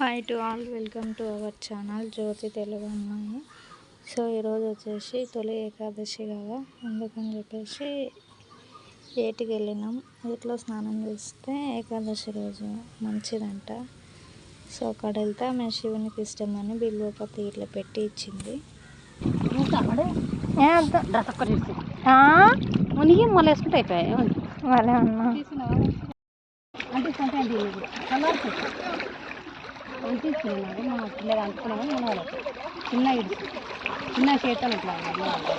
Hi to all welcome to our channel Jyothi Telugu అమ్మాయి so ఈరోజు వచ్చేసి తొలి ఏకాదశి కదా. అందుకని చెప్పేసి ఏటికి వెళ్ళినాం ఏటిలో స్నానం చేస్తే ఏకాదశి రోజు మంచిదంట. సో అక్కడ వెళ్తే ఆమె శివునికి ఇష్టమని బిల్వపతి ఇట్లా పెట్టి ఇచ్చింది. మునిగి మళ్ళీ వేసుకుంటే అయిపోయాయి. వాళ్ళే అన్నా. అంటే కలర్ తీసుకున్నాను మా పిల్లలు అనుకున్నాము మన వాళ్ళకి చిన్న ఇడు చిన్న చేతలు ఇట్లా బాగుంది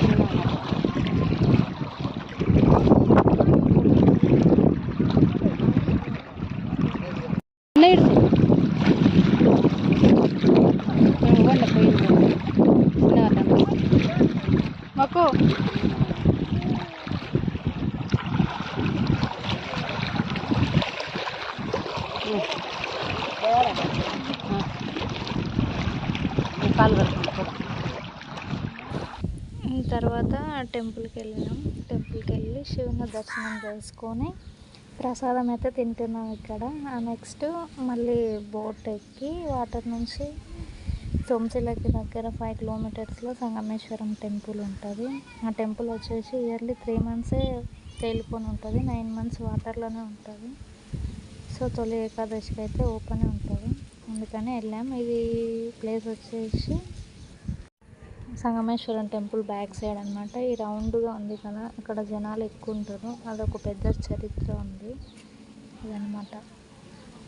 చిన్న కాలు తర్వాత టెంపుల్కి వెళ్ళినాం. టెంపుల్కి వెళ్ళి శివుని దర్శనం చేసుకొని ప్రసాదం అయితే తింటున్నాం ఇక్కడ. నెక్స్ట్ మళ్ళీ బోట్ ఎక్కి వాటర్ నుంచి సోమశిలకి దగ్గర ఫైవ్ కిలోమీటర్స్లో సంగమేశ్వరం టెంపుల్ ఉంటుంది. ఆ టెంపుల్ వచ్చేసి ఇయర్లీ త్రీ మంత్సే తేలిపోని ఉంటుంది. నైన్ మంత్స్ వాటర్లోనే ఉంటుంది. సో తొలి ఏకాదశికి అయితే ఓపెన్ ఉంటుంది. అందుకని వెళ్ళాం. ఇది ప్లేస్ వచ్చేసి సంగమేశ్వరం టెంపుల్ బ్యాక్ సైడ్ అనమాట ఈ రౌండ్గా ఉంది కదా అక్కడ జనాలు ఎక్కువ ఉంటారు. అదొక పెద్ద చరిత్ర ఉంది. ఇదనమాట